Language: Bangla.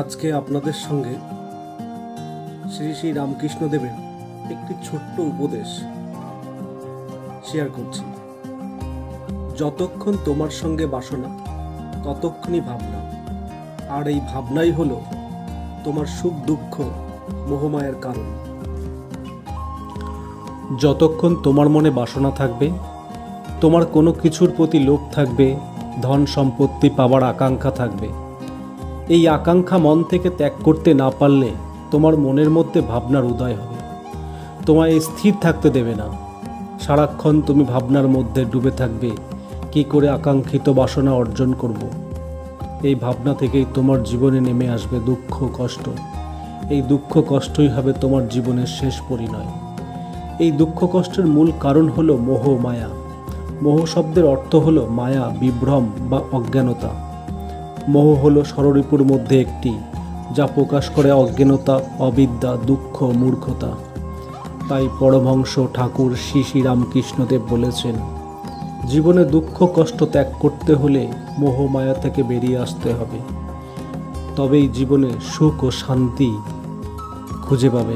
আজকে আপনাদের সঙ্গে শ্রী শ্রী রামকৃষ্ণদেবের একটি ছোট্ট উপদেশ শেয়ার করছি। যতক্ষণ তোমার সঙ্গে বাসনা, ততক্ষণই ভাবনা। আর এই ভাবনাই হলো তোমার সুখ দুঃখ মোহমায়ের কারণ। যতক্ষণ তোমার মনে বাসনা থাকবে, তোমার কোনো কিছুর প্রতি লোভ থাকবে, ধন সম্পত্তি পাওয়ার আকাঙ্ক্ষা থাকবে এই আকাঙ্ক্ষা মন থেকে ত্যাগ করতে না পারলে তোমার মনের মধ্যে ভাবনার উদয় হবে। তোমায় স্থির থাকতে দেবে না। সারাক্ষণ তুমি ভাবনার মধ্যে ডুবে থাকবে, কি করে আকাঙ্ক্ষিত বাসনা অর্জন করব। এই ভাবনা থেকেই তোমার জীবনে নেমে আসবে দুঃখ, কষ্ট। এই দুঃখ, কষ্টই হবে তোমার জীবনের শেষ পরিণয়। এই দুঃখ, কষ্টের মূল কারণ হলো মোহ, মায়া। মোহ শব্দের অর্থ হলো মায়া, বিভ্রম বা অজ্ঞানতা। মোহ হলো ষড়রিপুর মধ্যে একটি, যা প্রকাশ করে অজ্ঞানতা, অবিদ্যা, দুঃখ, মূর্খতা। তাই পরমহংস ঠাকুর শ্রী শ্রী রামকৃষ্ণদেব বলেছেন, জীবনে দুঃখ, কষ্ট ত্যাগ করতে হলে মোহ মায়া থেকে বেরিয়ে আসতে হবে। তবেই জীবনে সুখ ও শান্তি খুঁজে পাবে।